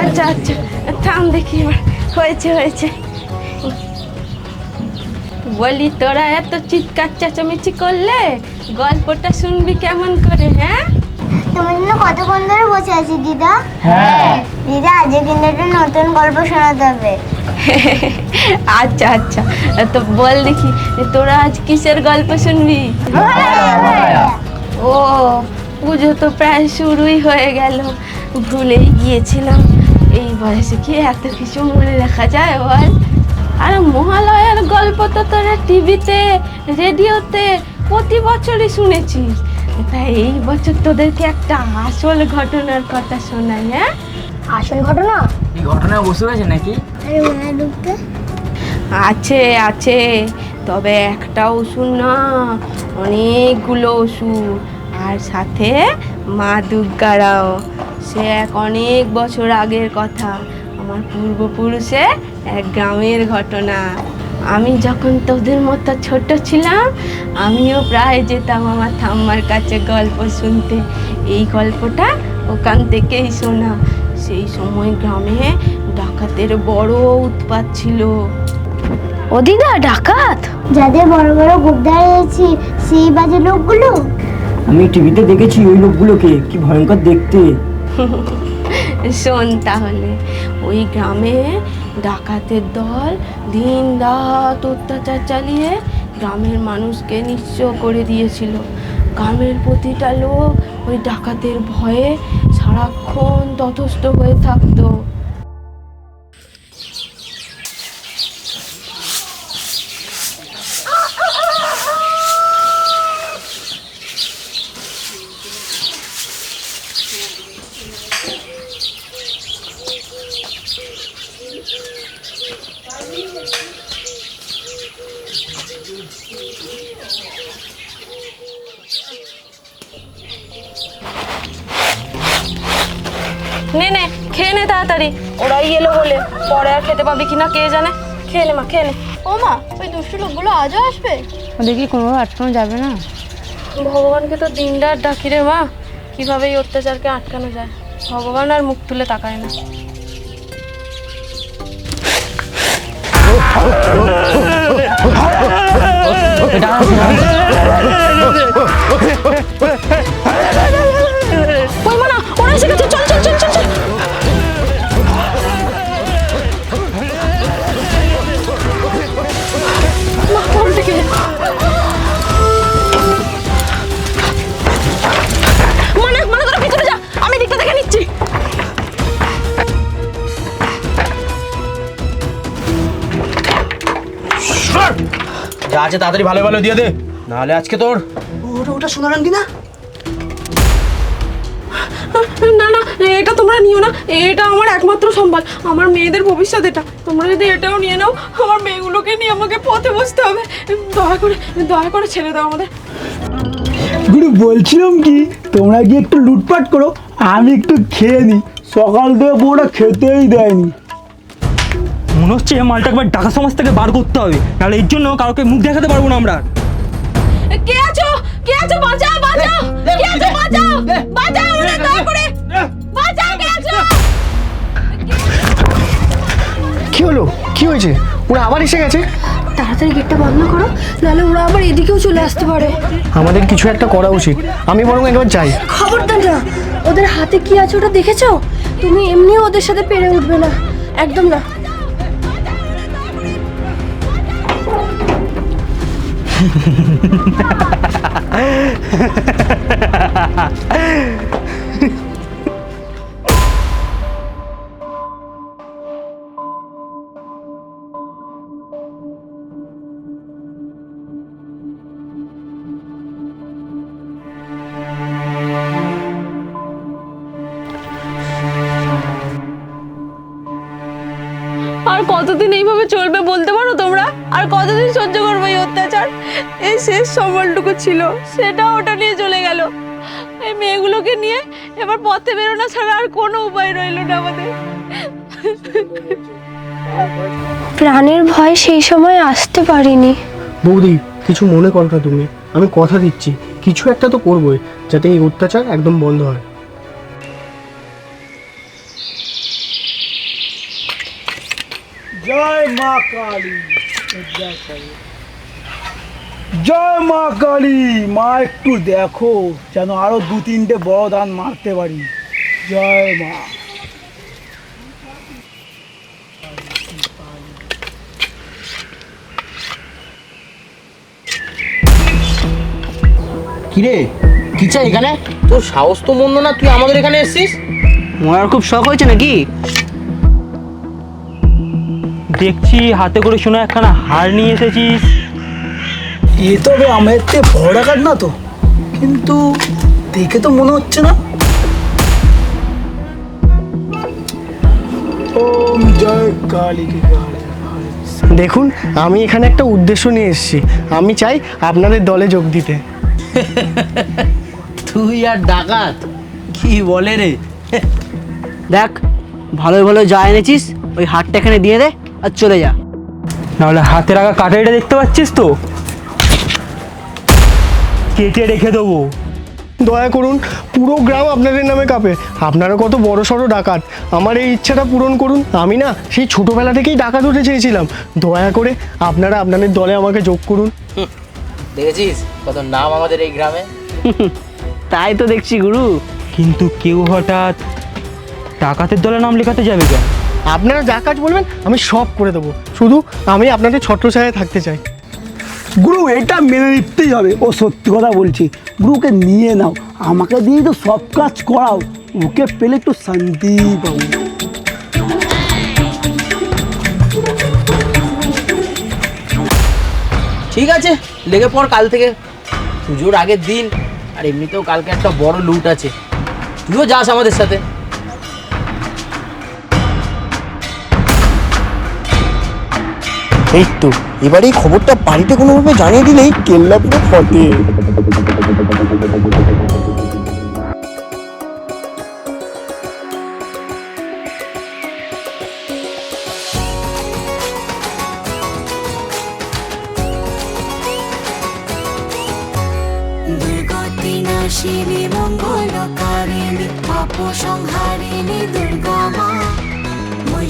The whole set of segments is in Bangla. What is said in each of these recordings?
আচ্ছা আচ্ছা থাম দেখি হয়েছে হয়েছে বলি, তোরা এত চিৎকার, চেঁচামেচি করলে গল্পটা শুনবি কেমন করে হ্যাঁ? তোমার জন্য কতক্ষণ ধরে বসে আছি দিদা? হ্যাঁ। দিদা আজকে কিন্তু একটা নতুন গল্প শোনাতে হবে। আচ্ছা আচ্ছা। তো বল দেখি তোরা আজ কিসের গল্প শুনবি? ও পুজো তো প্রায় শুরুই হয়ে গেল। ভুলেই গিয়েছিলাম। এই বয়সে কি এত কিছু মনে রাখা যায় বল? আর মহালয়ার গল্প তো তোরা টিভিতে রেডিওতে প্রতি বছরই শুনেছিস। তাই এই বছর তোদেরকে একটা আসল ঘটনার কথা শোনাই হ্যাঁ? আসল ঘটনা? এই ঘটনায় বসে রয়েছে নাকি? আছে আছে তবে একটা ওষুধ না অনেকগুলো ওষুধ। আর সাথে মা দুর্গারাও সে এক অনেক বছর আগের কথা। আমার পূর্বপুরুষে এক গ্রামের ঘটনা। আমি যখন তোদের মতো ছোট ছিলাম আমিও প্রায় যেতাম আমার ঠাম্মার কাছে গল্প শুনতে। এই গল্পটা ওখান থেকেই শোনা। সেই সময় গ্রামে ডাকাতের বড় উৎপাত ছিল। ও দিদা ডাকাত? যাদের বড় বড় গুদ্দার হয়েছি সেই বাজে লোকগুলো? আমি টিভিতে দেখেছি ওই লোকগুলোকে। কি ভয়ঙ্কর দেখতে। শোন তাহলে ওই গ্রামে ডাকাতের দল দিন রাত অত্যাচার চালিয়ে গ্রামের মানুষকে নিঃস্ব করে দিয়েছিল। গ্রামের প্রতিটা লোক ওই ডাকাতের ভয়ে সারাক্ষণ তথস্থ হয়ে থাকতো। নে নে খেয়ে নে তাড়াতাড়ি। ওরাই এলো বলে। পরে আর খেতে পাবি কিনা কে জানে। খেয়ে নে মা খেয়ে নে। ও মা ওই দুষ্টু লোকগুলো আজও আসবে? দেখি কোনো আটকানো যাবে না। ভগবানকে তো দিনরাত ডাকি রে মা। কীভাবে এই অত্যাচারকে আটকানো যায়? ভগবান আর মুখ তুলে তাকায় না। ওই যা আছে তাড়াতাড়ি ভালো ভালো দিয়ে দে। নাহলে আজকে তোর ওটা ওটা সোনার আংটি না? না না এটা তোমরা নিও না। এটা আমার একমাত্র সম্বল। আমার মেয়েদের ভবিষ্যৎ এটা। তোমরা যদি এটাও নিয়ে নাও আমার মেয়েগুলোকে নিয়ে আমাকে পথে বসতে হবে। দয়া করে দয়া করে ছেড়ে দাও আমাদের। গুরু বলছিলাম কি তোমরা গিয়ে একটু লুটপাট করো আমি একটু খেয়ে নিই। সকাল থেকে বউটা খেতেই দেয়নি। মনে হচ্ছে এই মালটা একবার ডাকা সমাজ থেকে বার করতে হবে। নাহলে এর জন্য কাউকে মুখ দেখাতে পারব না আমরা। কে আছো? কে আছো? বাঁচাও বাঁচাও! কে আছো? বাঁচাও! বাঁচাও ওরে করে! বাঁচাও কে আছো? কি হলো? কি হয়েছে? ওরা আবার এসে গেছে? তাড়াতাড়ি গেটটা বন্ধ করো নাহলে ওরা আবার এদিকেও চলে আসতে পারে। আমাদের কিছু একটা করা উচিত। আমি বরং একবার যাই। খবরদার না ওদের হাতে কি আছে ওটা দেখেছ? তুমি এমনি ওদের সাথে পেরে উঠবে না। একদম না। আর কতদিন এইভাবে চলবে বলতে পারো তোমরা? আর কতদিন সহ্য করব এই অত্যাচার এই শেষ সম্বলটুকু ছিল সেটা ওটা নিয়ে চলে গেল। এই মেয়েগুলোকে নিয়ে এবার পথে বেরোনো ছাড়া আর কোনো উপায় রইল না আমাদের। প্রাণের ভয় সেই সময় আসতে পারিনি। বৌদি কিছু মনে করো না তুমি। আমি কথা দিচ্ছি। কিছু একটা তো করবোই যাতে এই অত্যাচার একদম বন্ধ হয়। জয় মা কালী। জয় মা কালী। মা একটু দেখো যেন আরও দু তিনটে বড় দান মারতে পারি। জয় মা। কিরে কি চাই এখানে? তোর সাহস তো মন্দ না তুই আমাদের এখানে এসেছিস? মরার খুব শখ হয়েছে নাকি? দেখছি হাতে করে শোনা একখানা হার নিয়ে এসেছিস। এ তবে আমাদের থেকে বড় ডাকাত না তো। কিন্তু দেখে তো মনে হচ্ছে না। ওম জয় কালী কি কালী। দেখুন আমি এখানে একটা উদ্দেশ্য নিয়ে এসেছি। আমি চাই আপনাদের দলে যোগ দিতে। তুই আর ডাকাত কি বলে রে? দেখ ভালো ভালো যা এনেছিস ওই হাটটা এখানে দিয়ে দে আর চলে যা। নাহলে হাতে রাখা কাটারিটা দেখতে পাচ্ছিস তো? কেটে রেখে দেবো। দয়া করুন পুরো গ্রাম আপনাদের নামে কাঁপে। আপনারা কত বড় সড়ো ডাকাত। আমার এই ইচ্ছাটা পূরণ করুন। আমি না সেই ছোটোবেলা থেকেই ডাকাত হতে চেয়েছিলাম। দয়া করে আপনারা আপনাদের দলে আমাকে যোগ করুন। দেখেছিস কত নাম আমাদের এই গ্রামে? তাই তো দেখছি গুরু। কিন্তু কেউ হঠাৎ ডাকাতের দলে নাম লেখাতে যাবে কেন? আপনারা যা কাজ বলবেন আমি সব করে দেবো। শুধু আমি আপনাদের ছত্রছায়ায় থাকতে চাই। গুরু, এটা মেনে নিতেই হবে। ও সত্যি কথা বলছি। গুরুকে নিয়ে নাও। আমাকে দিয়ে তো সব কাজ করাও। ওকে পেলে একটু শান্তি পাবো। ঠিক আছে, লেগে পড় কাল থেকে। পুজোর আগের দিন। আর এমনিতেও কালকে একটা বড় লুট আছে। তুইও যাস আমাদের সাথে। এই তো এবার এই খবরটা বাড়িতে কোনোভাবে জানিয়ে দিলেই কেল্লা পুরো ফতে মঙ্গলকারিণী সংহারিণী দুর্গা মা মহিষাসুর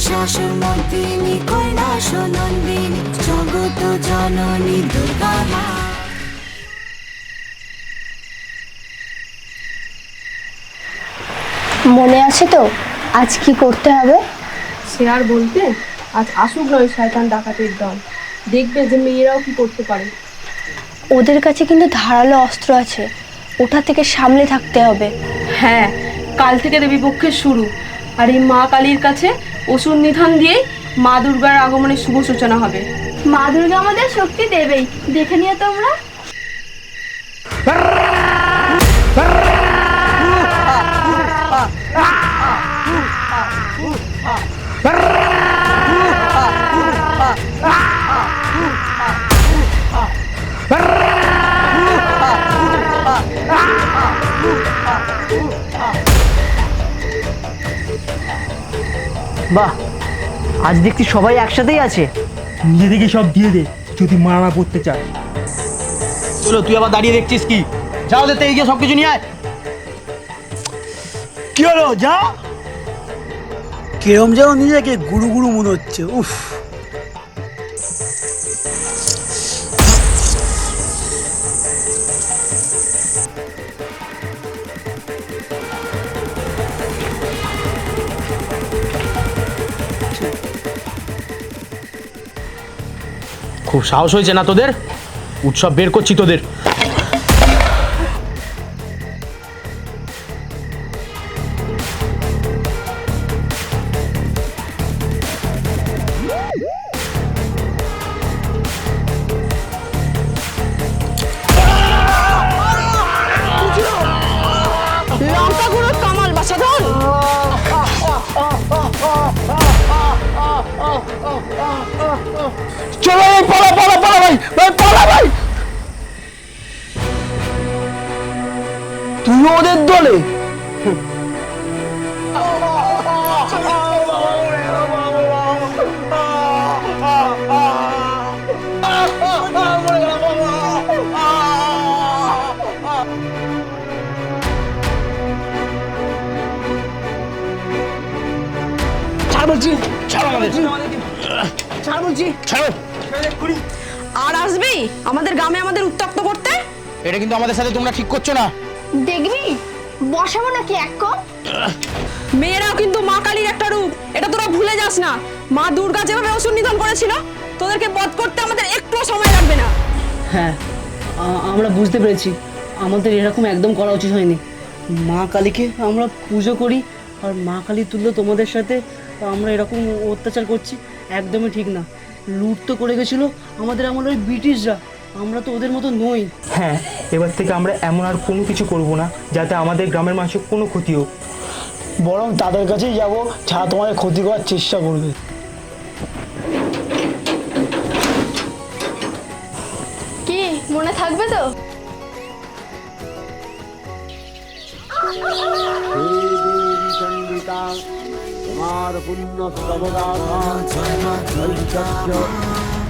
মর্দিনী কৈলাস নন্দিনী জগত জননী দুর্গা মনে আছে তো? আজ কি করতে হবে? সে আর বলতে আজ আসুক নয় শয়তান ডাকাতের দল। দেখবে যে মেয়েরাও কি করতে পারে। ওদের কাছে কিন্তু ধারালো অস্ত্র আছে। ওটা থেকে সামলে থাকতে হবে। হ্যাঁ কাল থেকে দেবীপক্ষের শুরু। আর এই মা কালীর কাছে অসুর নিধান দিয়েই মা দুর্গার আগমনের শুভ সূচনা হবে। মা দুর্গা আমাদের শক্তি দেবেই। দেখে নিও তোমরা। বাহ আজ দেখছি সবাই একসাথেই আছে। নিজে থেকে সব দিয়ে দে যদি মারা পড়তে চায়। চলো তুই আবার দাঁড়িয়ে দেখছিস কি? যাও যেতে গিয়ে সব কিছু নিয়ে আয়। কি হলো যা? কিরম যেন নিজেকে গুরু গুরু মনে হচ্ছে উফ। খুব সাহস হয়েছে না তোদের? উৎসব বের করছি তোদের। ভাই পালা ভাই তুই ওদের দলে 잡을지? 잡아야 지? 잡을지? 잡. 그래 그리. আসবি আমাদের গ্রামে আমাদের উত্তপ্ত করতে? এটা কিন্তু আমাদের সাথে তোমরা ঠিক করছ না। দেখবি? বসাবো নাকি এক কপ? মেয়েরাও কিন্তু মা কালীর একটা রূপ। এটা তোরা ভুলে যাস না। মা দুর্গা যেভাবে অসুর নিধন করেছিল তোদেরকে বধ করতে আমাদের একটুও সময় লাগবে না। হ্যাঁ আমরা বুঝতে পেরেছি। আমাদের এরকম একদম করা উচিত হয়নি। মা কালীকে আমরা পুজো করি আর মা কালী তুললো তোমাদের সাথে আমরা এরকম অত্যাচার করছি একদমই ঠিক না। লুট তো করে গেছিল আমাদের আমলের ব্রিটিশরা। আমরা তো ওদের মতো নই। হ্যাঁ এবার থেকে আমরা এমন আর কোনো কিছু করব না যাতে আমাদের গ্রামের মানুষের কোনো ক্ষতি হোক। বরং তাদের কাছেই যাব যা তোমাদের ক্ষতি করার চেষ্টা করবে। কি মনে থাকবে তো?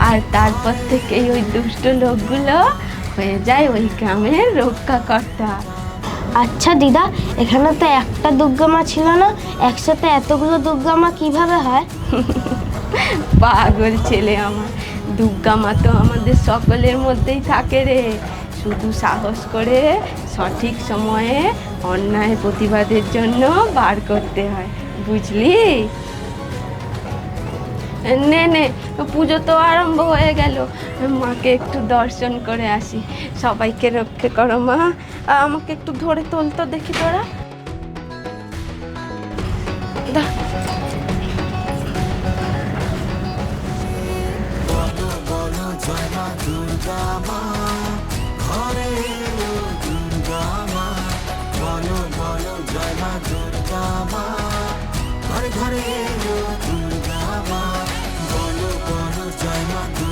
আর তারপর থেকেই ওই দুষ্ট লোকগুলো হয়ে যায় ওই গ্রামের রক্ষাকর্তা। আচ্ছা দিদা এখানে তো একটা দুর্গা মা ছিল না একসাথে এতগুলো দুর্গা মা কীভাবে হয়? পাগল ছেলে আমার দুর্গা মা তো আমাদের সকলের মধ্যেই থাকে রে। শুধু সাহস করে সঠিক সময়ে অন্যায় প্রতিবাদের জন্য বার করতে হয়। বুঝলি? নে নে পুজো তো আরম্ভ হয়ে গেল। মাকে একটু দর্শন করে আসি। সবাইকে রক্ষে করো, মা। আমাকে একটু ধরে তোলতো দেখি তোরা। জয়